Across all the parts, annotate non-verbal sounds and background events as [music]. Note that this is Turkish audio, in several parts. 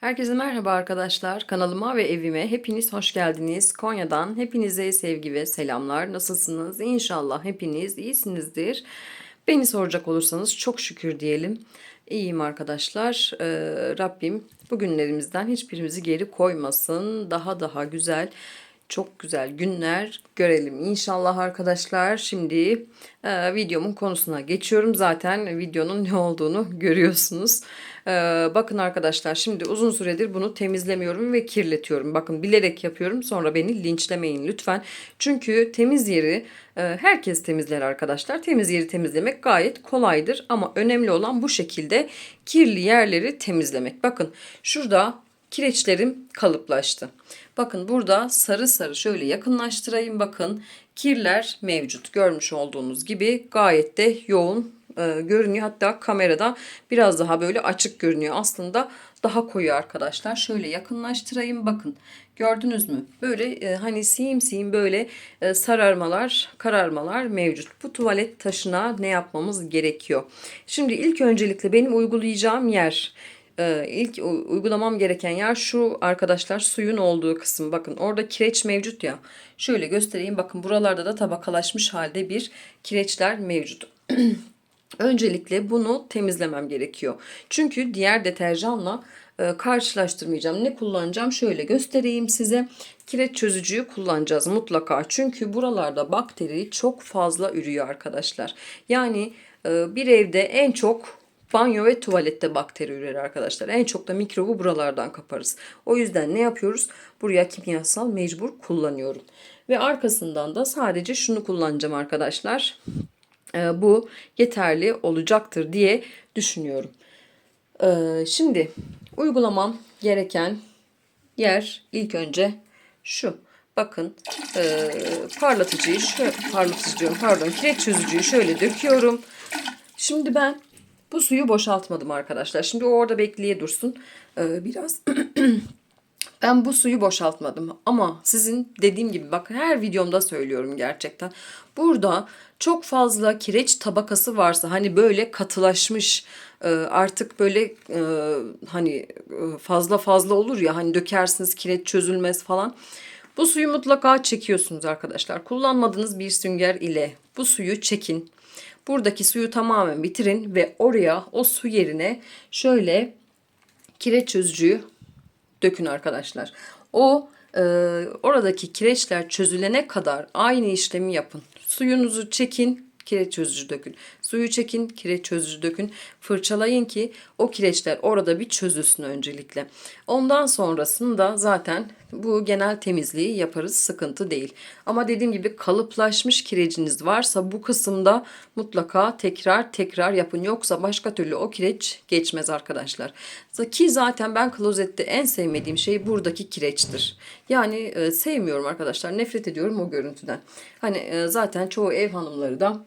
Herkese merhaba arkadaşlar. Kanalıma ve evime hepiniz hoş geldiniz. Konya'dan hepinize sevgi ve selamlar. Nasılsınız? İnşallah hepiniz iyisinizdir. Beni soracak olursanız çok şükür diyelim. İyiyim arkadaşlar. Ee, Rabbim bugünlerimizden hiçbirimizi geri koymasın. Daha daha güzel, çok güzel günler görelim inşallah arkadaşlar. Şimdi e, videomun konusuna geçiyorum. Zaten videonun ne olduğunu görüyorsunuz. E, bakın arkadaşlar şimdi uzun süredir bunu temizlemiyorum ve kirletiyorum. Bakın bilerek yapıyorum sonra beni linçlemeyin lütfen. Çünkü temiz yeri e, herkes temizler arkadaşlar. Temiz yeri temizlemek gayet kolaydır. Ama önemli olan bu şekilde kirli yerleri temizlemek. Bakın şurada kireçlerim kalıplaştı. Bakın burada sarı sarı şöyle yakınlaştırayım. Bakın kirler mevcut. Görmüş olduğunuz gibi gayet de yoğun e, görünüyor. Hatta kamerada biraz daha böyle açık görünüyor. Aslında daha koyu arkadaşlar. Şöyle yakınlaştırayım. Bakın gördünüz mü? Böyle e, hani sim sim böyle e, sararmalar, kararmalar mevcut. Bu tuvalet taşına ne yapmamız gerekiyor? Şimdi ilk öncelikle benim uygulayacağım yer ee, ilk uygulamam gereken yer şu arkadaşlar suyun olduğu kısım. Bakın orada kireç mevcut ya. Şöyle göstereyim. Bakın buralarda da tabakalaşmış halde bir kireçler mevcut. [clears throat] Öncelikle bunu temizlemem gerekiyor. Çünkü diğer deterjanla e, karşılaştırmayacağım. Ne kullanacağım? Şöyle göstereyim size. Kireç çözücüyü kullanacağız mutlaka. Çünkü buralarda bakteri çok fazla ürüyor arkadaşlar. Yani e, bir evde en çok banyo ve tuvalette bakteri ürer arkadaşlar. En çok da mikrobu buralardan kaparız. O yüzden ne yapıyoruz? Buraya kimyasal mecbur kullanıyorum. Ve arkasından da sadece şunu kullanacağım arkadaşlar. Ee, bu yeterli olacaktır diye düşünüyorum. Ee, şimdi uygulamam gereken yer ilk önce şu. Bakın e, parlatıcıyı şöyle parlatıcı diyorum pardon kireç çözücüyü şöyle döküyorum. Şimdi ben bu suyu boşaltmadım arkadaşlar. Şimdi o orada bekleye dursun. Ee, biraz [clears throat] ben bu suyu boşaltmadım. Ama sizin dediğim gibi bak her videomda söylüyorum gerçekten. Burada çok fazla kireç tabakası varsa hani böyle katılaşmış e, artık böyle e, hani e, fazla fazla olur ya hani dökersiniz kireç çözülmez falan. Bu suyu mutlaka çekiyorsunuz arkadaşlar. Kullanmadığınız bir sünger ile bu suyu çekin. Buradaki suyu tamamen bitirin ve oraya o su yerine şöyle kireç çözücüyü dökün arkadaşlar. O e, oradaki kireçler çözülene kadar aynı işlemi yapın. Suyunuzu çekin, kireç çözücü dökün. Suyu çekin, kireç çözücü dökün. Fırçalayın ki o kireçler orada bir çözülsün öncelikle. Ondan sonrasında zaten bu genel temizliği yaparız. Sıkıntı değil. Ama dediğim gibi kalıplaşmış kireciniz varsa bu kısımda mutlaka tekrar tekrar yapın. Yoksa başka türlü o kireç geçmez arkadaşlar. Ki zaten ben klozette en sevmediğim şey buradaki kireçtir. Yani e, sevmiyorum arkadaşlar. Nefret ediyorum o görüntüden. Hani e, zaten çoğu ev hanımları da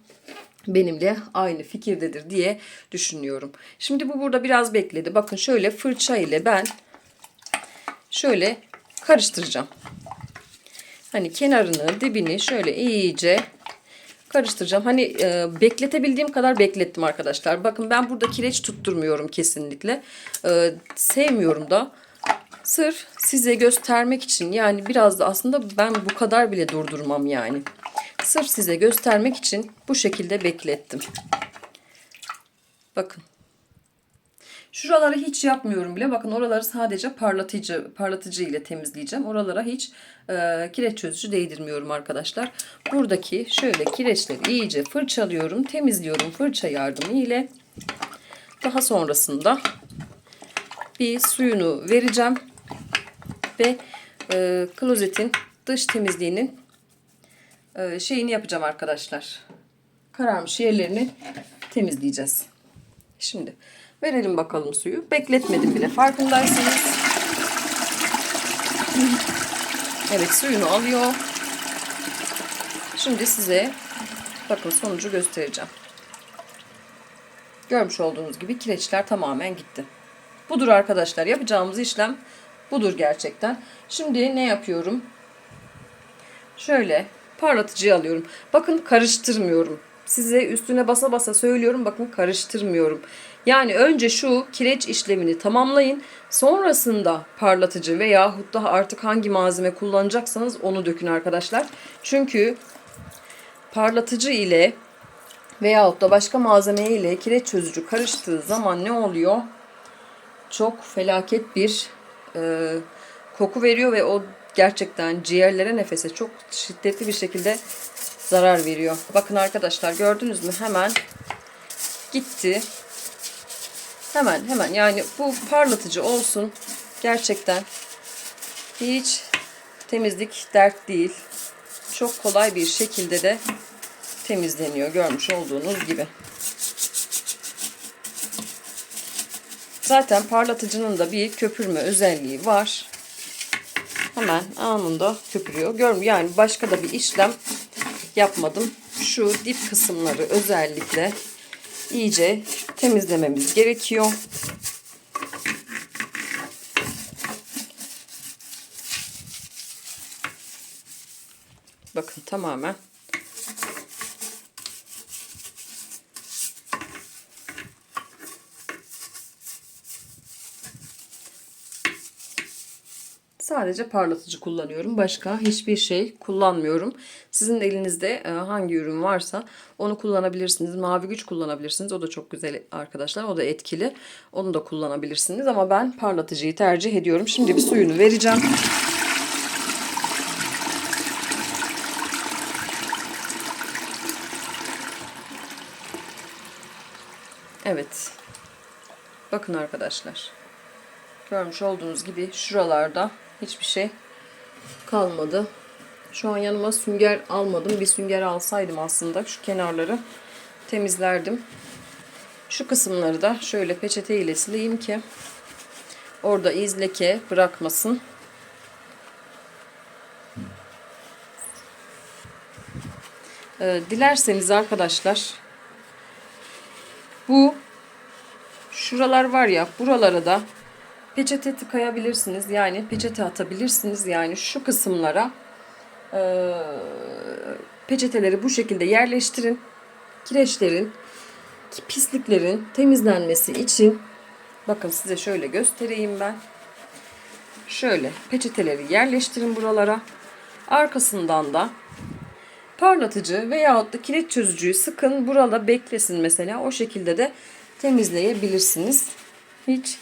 benimle aynı fikirdedir diye düşünüyorum. Şimdi bu burada biraz bekledi. Bakın şöyle fırça ile ben şöyle karıştıracağım. Hani kenarını, dibini şöyle iyice karıştıracağım. Hani e, bekletebildiğim kadar beklettim arkadaşlar. Bakın ben burada kireç tutturmuyorum kesinlikle. E, sevmiyorum da. Sırf size göstermek için yani biraz da aslında ben bu kadar bile durdurmam yani. Sırf size göstermek için bu şekilde beklettim. Bakın. Şuraları hiç yapmıyorum bile. Bakın oraları sadece parlatıcı parlatıcı ile temizleyeceğim. Oralara hiç e, kireç çözücü değdirmiyorum arkadaşlar. Buradaki şöyle kireçleri iyice fırçalıyorum. Temizliyorum fırça yardımı ile. Daha sonrasında bir suyunu vereceğim. Ve e, klozetin dış temizliğinin şeyini yapacağım arkadaşlar. Kararmış yerlerini temizleyeceğiz. Şimdi verelim bakalım suyu. Bekletmedim bile farkındaysanız. Evet suyunu alıyor. Şimdi size bakın sonucu göstereceğim. Görmüş olduğunuz gibi kireçler tamamen gitti. Budur arkadaşlar yapacağımız işlem budur gerçekten. Şimdi ne yapıyorum? Şöyle parlatıcıyı alıyorum. Bakın karıştırmıyorum. Size üstüne basa basa söylüyorum. Bakın karıştırmıyorum. Yani önce şu kireç işlemini tamamlayın. Sonrasında parlatıcı veyahut da artık hangi malzeme kullanacaksanız onu dökün arkadaşlar. Çünkü parlatıcı ile veyahut da başka malzeme ile kireç çözücü karıştığı zaman ne oluyor? Çok felaket bir e, koku veriyor ve o gerçekten ciğerlere nefese çok şiddetli bir şekilde zarar veriyor. Bakın arkadaşlar gördünüz mü hemen gitti. Hemen hemen yani bu parlatıcı olsun. Gerçekten hiç temizlik dert değil. Çok kolay bir şekilde de temizleniyor görmüş olduğunuz gibi. Zaten parlatıcının da bir köpürme özelliği var. Hemen anında köpürüyor. Görmüyor yani başka da bir işlem yapmadım. Şu dip kısımları özellikle iyice temizlememiz gerekiyor. Bakın tamamen Sadece parlatıcı kullanıyorum. Başka hiçbir şey kullanmıyorum. Sizin de elinizde e, hangi ürün varsa onu kullanabilirsiniz. Mavi güç kullanabilirsiniz. O da çok güzel arkadaşlar. O da etkili. Onu da kullanabilirsiniz. Ama ben parlatıcıyı tercih ediyorum. Şimdi bir suyunu vereceğim. Evet. Bakın arkadaşlar. Görmüş olduğunuz gibi şuralarda hiçbir şey kalmadı. Şu an yanıma sünger almadım. Bir sünger alsaydım aslında şu kenarları temizlerdim. Şu kısımları da şöyle peçete ile sileyim ki orada iz leke bırakmasın. Ee, dilerseniz arkadaşlar bu şuralar var ya buralara da peçete tıkayabilirsiniz. Yani peçete atabilirsiniz. Yani şu kısımlara e, peçeteleri bu şekilde yerleştirin. Kireçlerin, pisliklerin temizlenmesi için bakın size şöyle göstereyim ben. Şöyle peçeteleri yerleştirin buralara. Arkasından da parlatıcı veyahut da kireç çözücüyü sıkın. Burada beklesin mesela. O şekilde de temizleyebilirsiniz. Hiç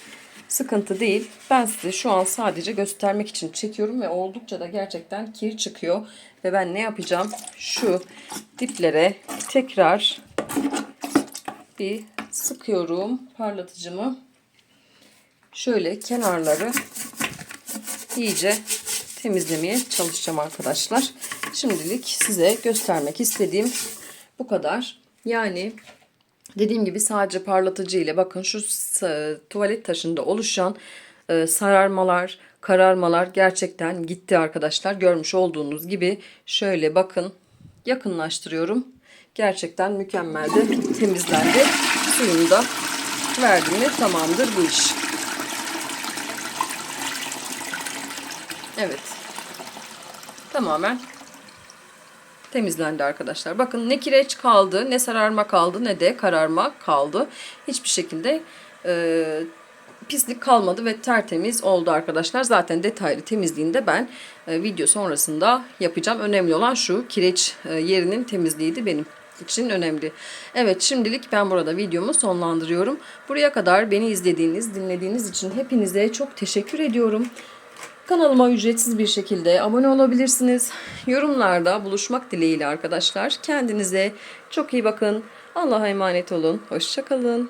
sıkıntı değil. Ben size şu an sadece göstermek için çekiyorum ve oldukça da gerçekten kir çıkıyor. Ve ben ne yapacağım? Şu diplere tekrar bir sıkıyorum parlatıcımı. Şöyle kenarları iyice temizlemeye çalışacağım arkadaşlar. Şimdilik size göstermek istediğim bu kadar. Yani Dediğim gibi sadece parlatıcı ile bakın şu tuvalet taşında oluşan e, sararmalar, kararmalar gerçekten gitti arkadaşlar. Görmüş olduğunuz gibi şöyle bakın yakınlaştırıyorum. Gerçekten mükemmel de temizlendi. Suyunu da verdim mi tamamdır bu iş. Evet. Tamamen temizlendi arkadaşlar. Bakın ne kireç kaldı, ne sararma kaldı, ne de kararma kaldı. Hiçbir şekilde e, pislik kalmadı ve tertemiz oldu arkadaşlar. Zaten detaylı temizliğinde ben e, video sonrasında yapacağım. Önemli olan şu kireç e, yerinin temizliğiydi benim için önemli. Evet şimdilik ben burada videomu sonlandırıyorum. Buraya kadar beni izlediğiniz, dinlediğiniz için hepinize çok teşekkür ediyorum. Kanalıma ücretsiz bir şekilde abone olabilirsiniz. Yorumlarda buluşmak dileğiyle arkadaşlar. Kendinize çok iyi bakın. Allah'a emanet olun. Hoşçakalın.